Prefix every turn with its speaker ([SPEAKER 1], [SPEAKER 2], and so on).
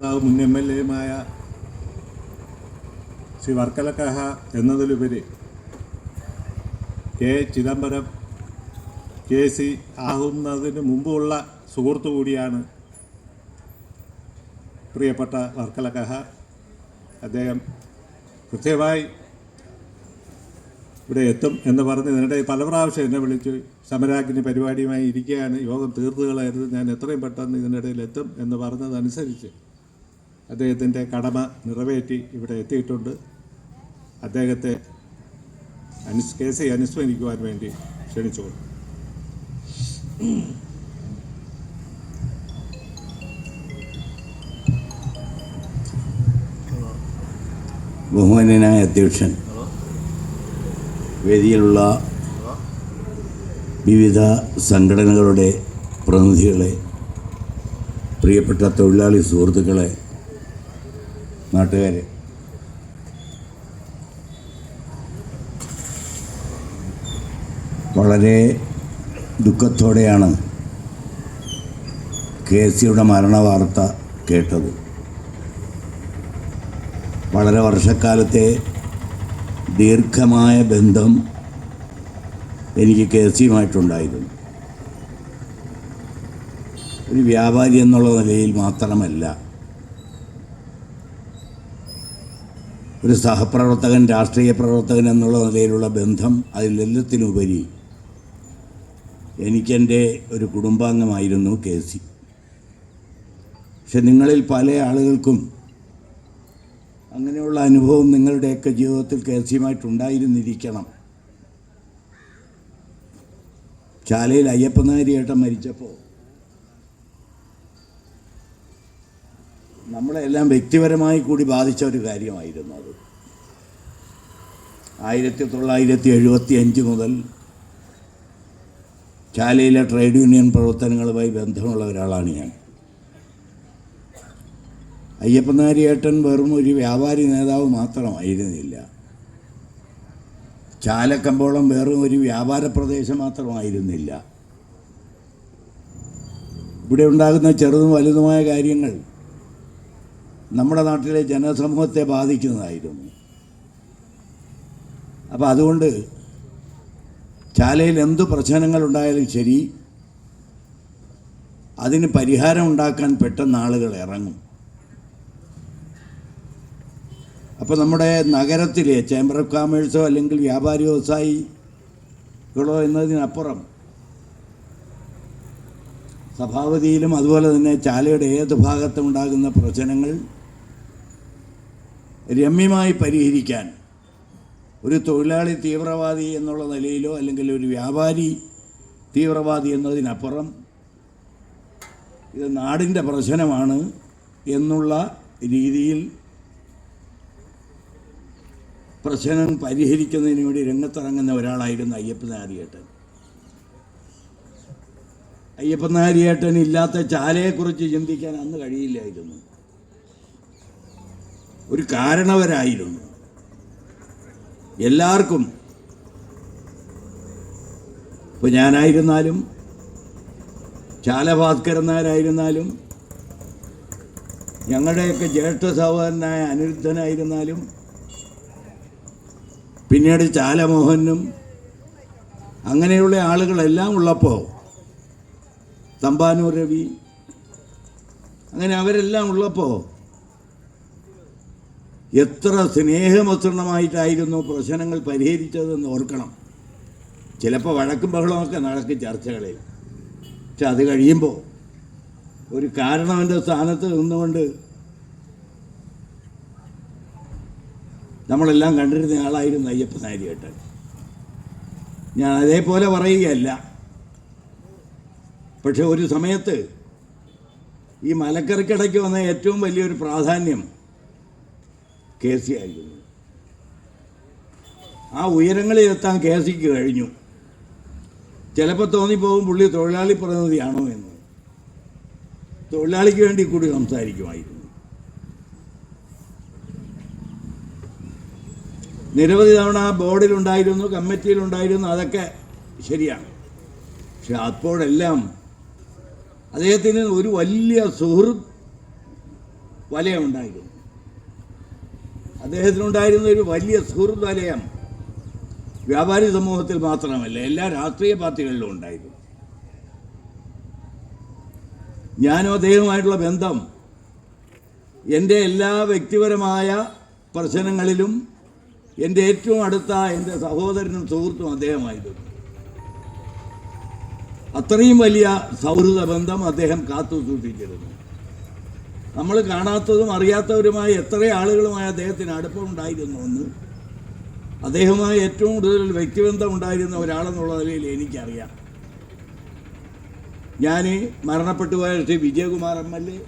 [SPEAKER 1] മുൻ M L എയുമായ ശ്രീ വർക്കലക്കഹ കഹ എന്നതിലുപരി കെ ചിദംബരം കെ സി ആകുന്നതിന് മുമ്പുള്ള സുഹൃത്തു കൂടിയാണ് പ്രിയപ്പെട്ട വർക്കലക്കഹ. കഹ അദ്ദേഹം കൃത്യമായി ഇവിടെ എത്തും എന്ന് പറഞ്ഞ് ഇതിനിടെ പല പ്രാവശ്യം എന്നെ വിളിച്ചു. സമരാഗ്നി പരിപാടിയുമായി ഇരിക്കുകയാണ്. യോഗം തീർത്തുകളായിരുന്നു ഞാൻ എത്രയും പെട്ടെന്ന് ഇതിനിടയിൽ എത്തും എന്ന് പറഞ്ഞതനുസരിച്ച് അദ്ദേഹത്തിന്റെ കടമ നിറവേറ്റി ഇവിടെ എത്തിയിട്ടുണ്ട്. അദ്ദേഹത്തെ അനുസ് കേസ് അനുസ്മരിക്കുവാൻ വേണ്ടി ക്ഷണിച്ചുകൊള്ളു.
[SPEAKER 2] ബഹുമാന്യനായ അധ്യക്ഷൻ വേദിയിലുള്ള വിവിധ സംഘടനകളുടെ പ്രതിനിധികളെ പ്രിയപ്പെട്ട തൊഴിലാളി സുഹൃത്തുക്കളെ നാട്ടുകാരെ. വളരെ ദുഃഖത്തോടെയാണ് കെ സിയുടെ മരണ വാർത്ത കേട്ടത്. വളരെ വർഷക്കാലത്തെ ദീർഘമായ ബന്ധം എനിക്ക് കെ സിയുമായിട്ടുണ്ടായിരുന്നു ഒരു വ്യാപാരി എന്നുള്ള നിലയിൽ മാത്രമല്ല ഒരു സഹപ്രവർത്തകൻ രാഷ്ട്രീയ പ്രവർത്തകൻ എന്നുള്ള നിലയിലുള്ള ബന്ധം അതിലെല്ലാത്തിനുപരി എനിക്കെന്റെ ഒരു കുടുംബാംഗമായിരുന്നു കെ സി. പക്ഷെ നിങ്ങളിൽ പല ആളുകൾക്കും അങ്ങനെയുള്ള അനുഭവം നിങ്ങളുടെയൊക്കെ ജീവിതത്തിൽ കെ സിയുമായിട്ടുണ്ടായിരുന്നിരിക്കണം. ചാലയിൽ അയ്യപ്പനാരിയേട്ടൻ മരിച്ചപ്പോൾ നമ്മളെല്ലാം വ്യക്തിപരമായി കൂടി ബാധിച്ച ഒരു കാര്യമായിരുന്നു അത്. ആയിരത്തി തൊള്ളായിരത്തി എഴുപത്തി അഞ്ച് മുതൽ ചാലയിലെ ട്രേഡ് യൂണിയൻ പ്രവർത്തനങ്ങളുമായി ബന്ധമുള്ള ഒരാളാണ് ഞാൻ. അയ്യപ്പനാരിയേട്ടൻ വെറും ഒരു വ്യാപാരി നേതാവ് മാത്രമായിരുന്നില്ല. ചാലക്കമ്പോളം വെറും ഒരു വ്യാപാര പ്രദേശം മാത്രമായിരുന്നില്ല. ഇവിടെ ഉണ്ടാകുന്ന ചെറുതും വലുതുമായ കാര്യങ്ങൾ നമ്മുടെ നാട്ടിലെ ജനസമൂഹത്തെ ബാധിക്കുന്നതായിരുന്നു. അപ്പോൾ അതുകൊണ്ട് ചാലയിൽ എന്ത് പ്രശ്നങ്ങളുണ്ടായാലും ശരി അതിന് പരിഹാരം ഉണ്ടാക്കാൻ പെട്ടെന്ന് ആളുകൾ ഇറങ്ങും. അപ്പോൾ നമ്മുടെ നഗരത്തിലെ ചേംബർ ഓഫ് കോമേഴ്സോ അല്ലെങ്കിൽ വ്യാപാരി വ്യവസായികളോ എന്നതിനപ്പുറം സഭാപതിയിലും അതുപോലെ തന്നെ ചാലയുടെ ഏത് ഭാഗത്തും ഉണ്ടാകുന്ന പ്രശ്നങ്ങൾ രമ്യമായി പരിഹരിക്കാൻ ഒരു തൊഴിലാളി തീവ്രവാദി എന്നുള്ള നിലയിലോ അല്ലെങ്കിൽ ഒരു വ്യാപാരി തീവ്രവാദി എന്നതിനപ്പുറം ഇത് നാടിന്റെ പ്രശ്നമാണ് എന്നുള്ള രീതിയിൽ പ്രശ്നം പരിഹരിക്കുന്നതിന് വേണ്ടി രംഗത്തിറങ്ങുന്ന ഒരാളായിരുന്നു അയ്യപ്പനാരിയേട്ടൻ അയ്യപ്പനാരിയേട്ടൻ ഇല്ലാത്ത ചാലയെക്കുറിച്ച് ചിന്തിക്കാൻ അന്ന് കഴിയില്ലായിരുന്നു. ഒരു കാരണവരായിരുന്നു. എല്ലാവർക്കും ഇപ്പോൾ ഞാനായിരുന്നാലും ചാലഭാസ്കരൻ നായരായിരുന്നാലും ഞങ്ങളുടെയൊക്കെ ജ്യേഷ്ഠ സഹോദരനായ അനിരുദ്ധനായിരുന്നാലും പിന്നീട് ചാലമോഹനും അങ്ങനെയുള്ള ആളുകളെല്ലാം ഉള്ളപ്പോൾ തമ്പാനൂർ രവി അങ്ങനെ അവരെല്ലാം ഉള്ളപ്പോൾ എത്ര സ്നേഹമസൃണമായിട്ടായിരുന്നു പ്രശ്നങ്ങൾ പരിഹരിച്ചതെന്ന് ഓർക്കണം. ചിലപ്പോൾ വഴക്കും ബഹളമൊക്കെ നടക്കും ചർച്ചകളിൽ. പക്ഷെ അത് കഴിയുമ്പോൾ ഒരു കാരണവന്റെ സ്ഥാനത്ത് നിന്നുകൊണ്ട് നമ്മളെല്ലാം കണ്ടിരുന്ന ആളായിരുന്നു അയ്യപ്പ നാരിയേട്ടൻ ഞാൻ അതേപോലെ പറയുകയല്ല. പക്ഷെ ഒരു സമയത്ത് ഈ മലക്കറിക്കടയ്ക്ക് വന്ന ഏറ്റവും വലിയൊരു പ്രാധാന്യം കെ സി ആയിരുന്നു ആ ഉയരങ്ങളിൽ എത്താൻ കെ സിക്ക് കഴിഞ്ഞു. ചിലപ്പോൾ തോന്നിപ്പോകും പുള്ളി തൊഴിലാളി പ്രതിനിധിയാണോ എന്ന്. തൊഴിലാളിക്ക് വേണ്ടി കൂടി സംസാരിക്കുമായിരുന്നു. നിരവധി തവണ ബോർഡിലുണ്ടായിരുന്നു കമ്മിറ്റിയിലുണ്ടായിരുന്നു അതൊക്കെ ശരിയാണ്. പക്ഷെ അപ്പോഴെല്ലാം അദ്ദേഹത്തിന് ഒരു വലിയ സുഹൃത്ത് വലയമുണ്ടായിരുന്നു അദ്ദേഹത്തിനുണ്ടായിരുന്ന ഒരു വലിയ സുഹൃത്താലയം വ്യാപാരി സമൂഹത്തിൽ മാത്രമല്ല എല്ലാ രാഷ്ട്രീയ പാർട്ടികളിലും ഉണ്ടായിരുന്നു. ഞാനും അദ്ദേഹവുമായിട്ടുള്ള ബന്ധം എന്റെ എല്ലാ വ്യക്തിപരമായ പ്രശ്നങ്ങളിലും എന്റെ ഏറ്റവും അടുത്ത എന്റെ സഹോദരനും സുഹൃത്തും അദ്ദേഹമായിരുന്നു. അത്രയും വലിയ സൗഹൃദ ബന്ധം അദ്ദേഹം കാത്തു സൂക്ഷിച്ചിരുന്നു. നമ്മൾ കാണാത്തതും അറിയാത്തവരുമായ എത്ര ആളുകളുമായി അദ്ദേഹത്തിന് അടുപ്പമുണ്ടായിരുന്നു എന്ന്. അദ്ദേഹവുമായി ഏറ്റവും കൂടുതൽ വ്യക്തിബന്ധം ഉണ്ടായിരുന്ന ഒരാളെന്നുള്ള നിലയിൽ എനിക്കറിയാം. ഞാൻ മരണപ്പെട്ടു പോയ Shri Vijayakumar M L A